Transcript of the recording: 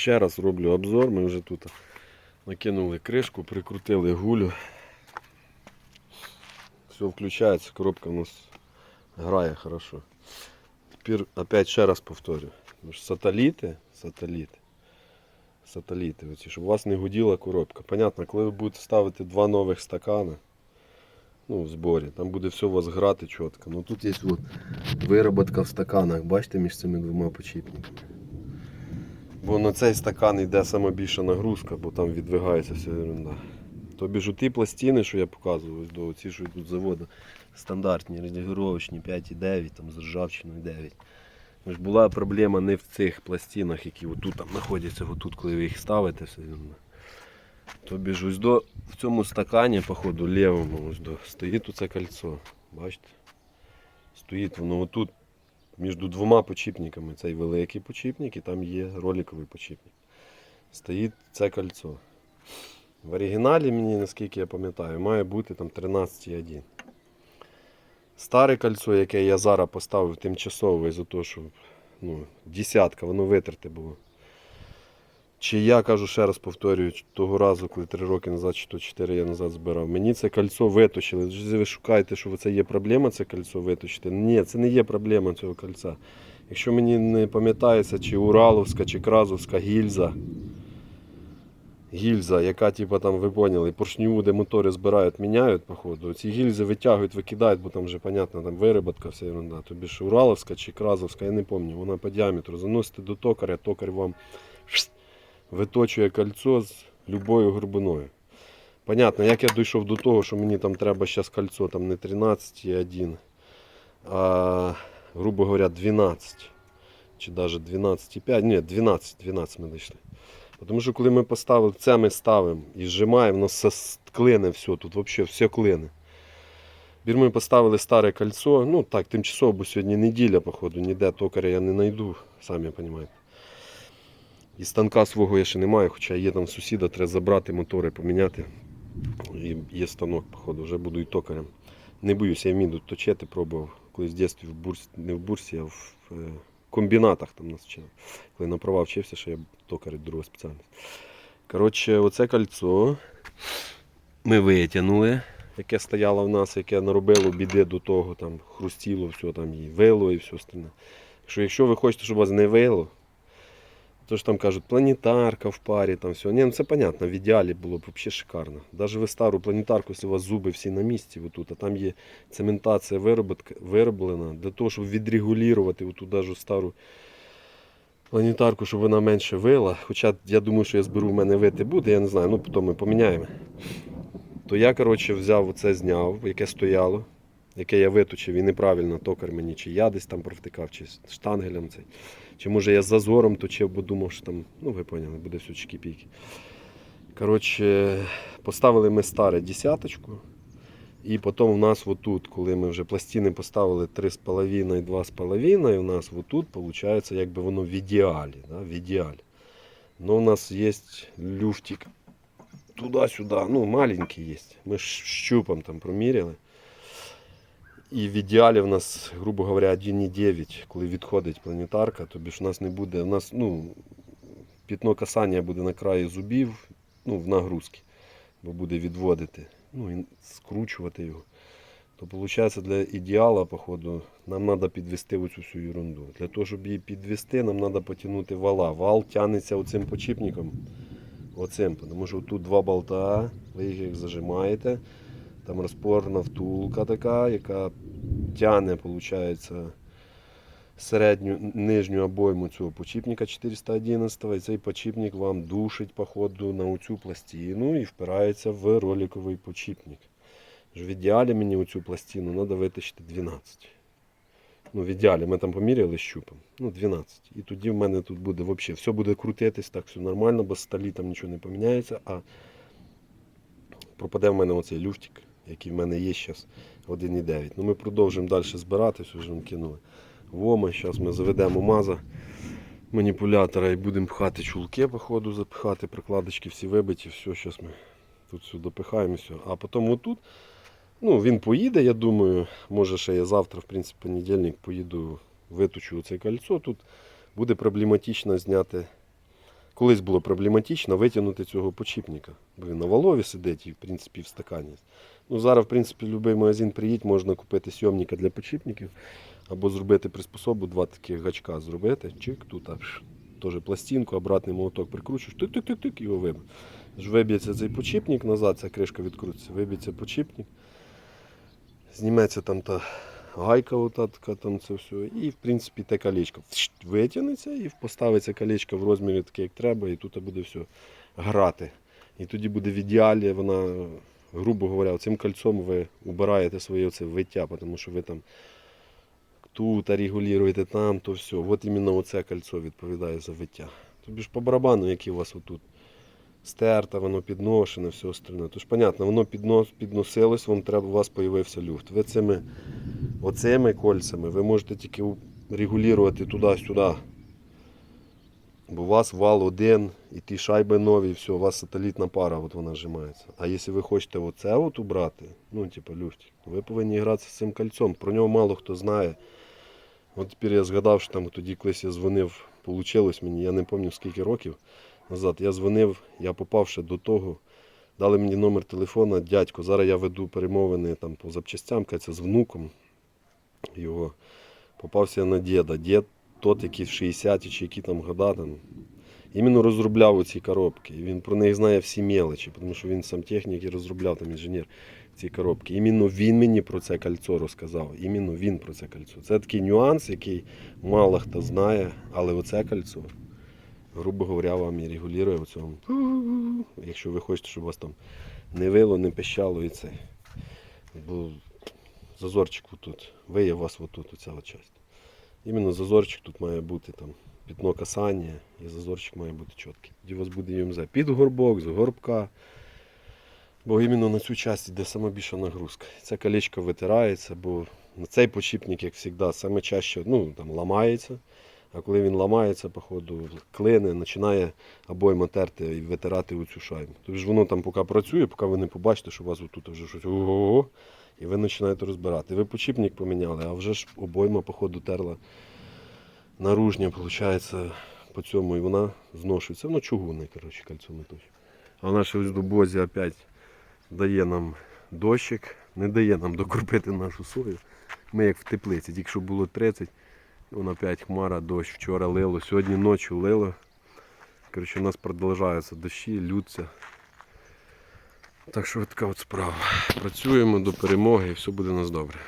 Ще раз роблю обзор. Ми вже тут накинули кришку, прикрутили гулю. Все включається, коробка у нас грає хорошо. Тепер опять ще раз повторю. Сателіти, сателіти, сателіти, оці, щоб у вас не гуділа коробка. Понятно, коли ви будете ставити два нових стакана, ну, в зборі, там буде все у вас грати чітко. Ну тут є от вироботка в стаканах, бачите, між цими двома почіпниками. Бо на цей стакан йде сама більша нагрузка, бо там відвигається вся ерунда. Тобі ж ті пластини, що я показував, ось до ці, що йдуть з заводу, стандартні, регулювачні 5,9, там з ржавчиною 9. Ну, ж була проблема не в цих пластинах, які отут там знаходяться, отут, коли ви їх ставите, все одно. Тобі ж ось до в цьому стакані, походу, лівому ось до, стоїть оце кольцо. Бачите? Стоїть воно отут між двома почіпниками. Цей великий почіпник і там є роликовий почіпник. Стоїть це кольцо. В оригіналі мені, наскільки я пам'ятаю, має бути там 13,1. Старе кольцо, яке я зараз поставив тимчасово із-за того, що ну, десятка, воно витерте було. Чи я кажу ще раз повторюю, того разу, коли 3 роки назад, чи то 4 я назад збирав, мені це кольцо виточили. Ви шукаєте, що це є проблема, це кольцо виточити. Ні, це не є проблема цього кольця. Якщо мені не пам'ятається, чи Ураловська, чи Кразовська гільза, гільза, яка типу, там, ви поняли, поршню, де мотори збирають, міняють, походу. Ці гільзи витягують, викидають, бо там вже, понятно, там вироботка, вся ерунда. Тобі ж Ураловська чи Кразовська, я не пам'ятаю, вона по діаметру. Заносите до токаря, токар вам виточує кольцо з любою глибиною. Понятно, як я дійшов до того, що мені там треба зараз кольцо там не 13,1, а, грубо говоря, 12. Чи навіть 12,5. Ні, 12, 12 ми дійшли. Тому що коли ми поставили, це ми ставимо і зжимаємо, воно все клине все, тут взагалі все клине. Бір ми поставили старе кольцо, ну так, тимчасово, бо сьогодні неділя, походу, ніде токаря я не знайду, самі розумієте. І станка свого я ще не маю, хоча є там сусіда, треба забрати мотори, поміняти. І є станок, походу, вже буду і токарем. Не боюся, я вмію точити, пробував. Колись в дитинстві в бурсі, не в бурсі, а в е, комбінатах там нас вчили. Коли на права вчився, що я токар друга спеціальність. Коротше, оце кольцо ми витягнули, яке стояло в нас, яке наробило біди до того, там хрустіло, все там і вило і все остальне. Якщо, якщо ви хочете, щоб вас не вило, то ж там кажуть, планетарка в парі, там все. Ні, ну це понятно, в ідеалі було б взагалі шикарно. Навіть ви стару планетарку, якщо у вас зуби всі на місці, отут, а там є цементація вироблена для того, щоб відрегулювати оту даже стару планетарку, щоб вона менше вила. Хоча я думаю, що я зберу, в мене вити буде, я не знаю, ну потім ми поміняємо. То я, коротше, взяв оце, зняв, яке стояло, яке я виточив і неправильно токар мені, чи я десь там провтикав, чи штангелем цей. Чи може я з зазором точив, бо думав, що там, ну ви поняли, буде все чики-піки. Коротше, поставили ми старе десяточку. І потім у нас отут, коли ми вже пластини поставили 3,5 і 2,5, у нас отут виходить, якби воно в ідеалі. Да, в ідеалі. Но у нас є люфтик туди-сюди, ну маленький є. Ми щупом там проміряли. І в ідеалі в нас, грубо говоря, 1,9, коли відходить планетарка, тобі ж у нас не буде, у нас ну, пітно касання буде на краї зубів, ну, в нагрузці, бо буде відводити, ну і скручувати його. То виходить для ідеала, походу, нам треба підвести оцю всю ерунду. Для того, щоб її підвести, нам треба потягнути вала. Вал тягнеться оцим почіпником. Оцим, тому що тут два болта, ви їх зажимаєте. Там розпорна втулка така, яка тягне, виходить, середню нижню обойму цього почіпника 411 і цей почіпник вам душить по ходу на оцю пластину і впирається в роликовий почіпник. В ідеалі мені оцю пластину треба витащити 12. Ну, в ідеалі ми там поміряли щупом. Ну, 12. І тоді в мене тут буде взагалі все буде крутитись, так все нормально, бо з сталі там нічого не поміняється, а пропаде в мене оцей люфтик, який в мене є зараз 1,9. Ну, ми продовжуємо далі збирати, вже ми кинули. Вома, зараз ми заведемо маза маніпулятора і будемо пхати чулки, походу, запихати, прикладочки всі вибиті, все, зараз ми тут все допихаємо, все. А потім отут, ну, він поїде, я думаю, може ще я завтра, в принципі, понедільник поїду, виточу це кольцо. Тут буде проблематично зняти колись було проблематично витягнути цього почіпника. Бо він на валові сидить і, в принципі, в стакані. Ну, зараз, в принципі, будь-який магазин приїдь, можна купити сйомника для почіпників або зробити приспособу, два таких гачка зробити. Чик, тут теж пластинку, обратний молоток прикручуєш, тик-тик-тик-тик, його вибив. Виб'ється цей почіпник назад, ця кришка відкрутиться, виб'ється почіпник, зніметься там та гайка, ота така там це все. І в принципі те колечко вщ, витягнеться і поставиться колечко в розмірі таке, як треба, і тут буде все грати. І тоді буде в ідеалі, вона, грубо говоря, цим кольцом ви убираєте своє оце виття, тому що ви там тут регулюєте там, то все. От іменно оце кольцо відповідає за виття. Тобі ж по барабану, який у вас отут стерта, воно підношене, все остальне. Тож, понятно, воно піднос, підносилось, вам треба, у вас з'явився люфт. Ви цими оцими кольцями ви можете тільки регулювати туди-сюди. Бо у вас вал один, і ті шайби нові, все, у вас сателітна пара, от вона зжимається. А якщо ви хочете оце от убрати, ну, типу люфтик, ви повинні гратися з цим кольцом. Про нього мало хто знає. От тепер я згадав, що там тоді колись я дзвонив, получилось мені, я не пам'ятаю скільки років назад. Я дзвонив, я попав ще до того. Дали мені номер телефона, дядько. Зараз я веду перемовини там по запчастям, це з внуком його. Попався на діда. Дід тот, який в 60-ті чи які там года там. Іменно розробляв оці коробки. І він про них знає всі мелочі, тому що він сам технік і розробляв там інженер ці коробки. Іменно він мені про це кольцо розказав. Іменно він про це кольцо. Це такий нюанс, який мало хто знає, але оце кольцо, грубо говоря, вам і регулює у цьому. Якщо ви хочете, щоб вас там не вило, не пищало і це. Бо зазорчик тут, виє у вас отут, оця часть. Іменно зазорчик тут має бути там пітно касання, і зазорчик має бути чіткий. Тоді у вас буде ЮМЗ під горбок, з горбка. Бо іменно на цю часть йде сама більша нагрузка. Це колечко витирається, бо на цей почіпник, як завжди, саме чаще ну, там, ламається. А коли він ламається, походу, клине, починає обойма терти і витирати оцю шайбу. Тобто ж воно там поки працює, поки ви не побачите, що у вас тут вже щось ого, і ви починаєте розбирати. Ви почіпник поміняли, а вже ж обойма, походу, терла наружня, виходить, по цьому, і вона зношується. Воно чугунне, коротше, кольцо не точно. А наша ось до Бозі опять дає нам дощик, не дає нам докрупити нашу сою. Ми як в теплиці, тільки що було 30, вон опять хмара, дощ. Вчора лило, сьогодні ночі лило. Коротше, у нас продовжуються дощі, лються. Так що така от справа. Працюємо до перемоги і все буде у нас добре.